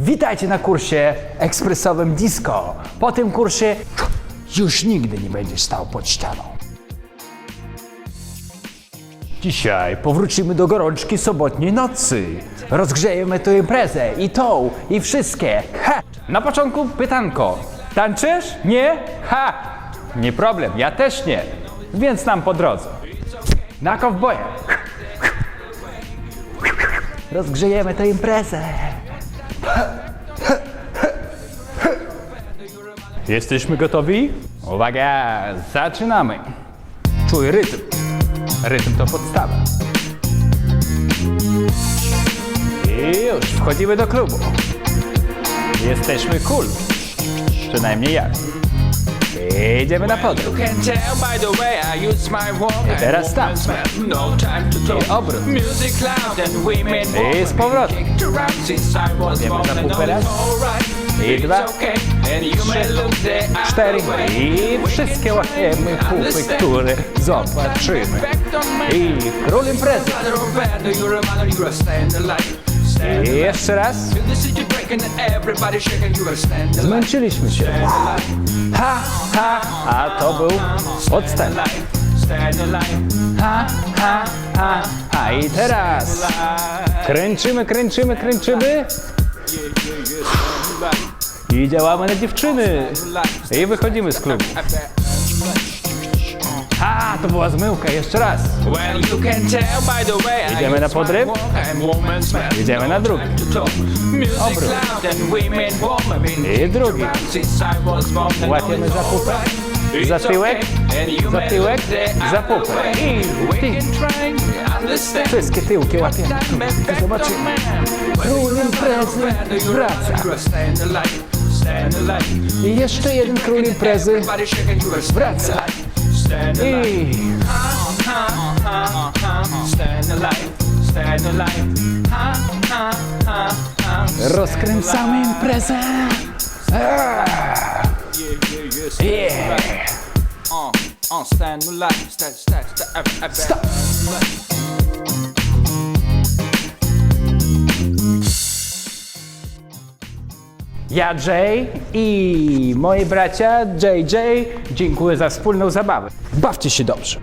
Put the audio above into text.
Witajcie na kursie ekspresowym disco. Po tym kursie już nigdy nie będziesz stał pod ścianą. Dzisiaj powrócimy do gorączki sobotniej nocy. Rozgrzejemy tę imprezę i tą, i wszystkie. Ha! Na początku pytanko. Tańczysz? Nie? Ha! Nie problem, ja też nie. Więc nam po drodze. Na kowboje. Rozgrzejemy tę imprezę. Jesteśmy gotowi? Uwaga, zaczynamy. Czuj rytm. Rytm to podstawa. I już wchodzimy do klubu. Jesteśmy cool. Przynajmniej ja. Idziemy na podróż. I teraz tam. No. I obrót. I z powrotem. Idziemy and pupę raz. I dwa. look the Cztery. I wszystkie łapiemy pupy, które zobaczymy. I król imprezy. I jeszcze raz. Zmęczyliśmy się. Ha, ha, a to był. Ha, ha, ha, ha. I teraz kręcimy, kręcimy, kręcimy. I działamy na dziewczyny. I wychodzimy z klubu. Ha, to była zmyłka, jeszcze raz. Idziemy na mouth. Idziemy na drugi. Talk. Music Obrót. I drugi. Łapiemy za pupę. Za tyłek, za tyłek, za pupę. I ty. Wszystkie tyłki łapiemy. Zobaczymy. on man. Król imprezy You're a wraca. I jeszcze jeden król imprezy wraca. I Stand alive, stand alive. Ja Jay i moi bracia JJ dziękuję za wspólną zabawę. Bawcie się dobrze.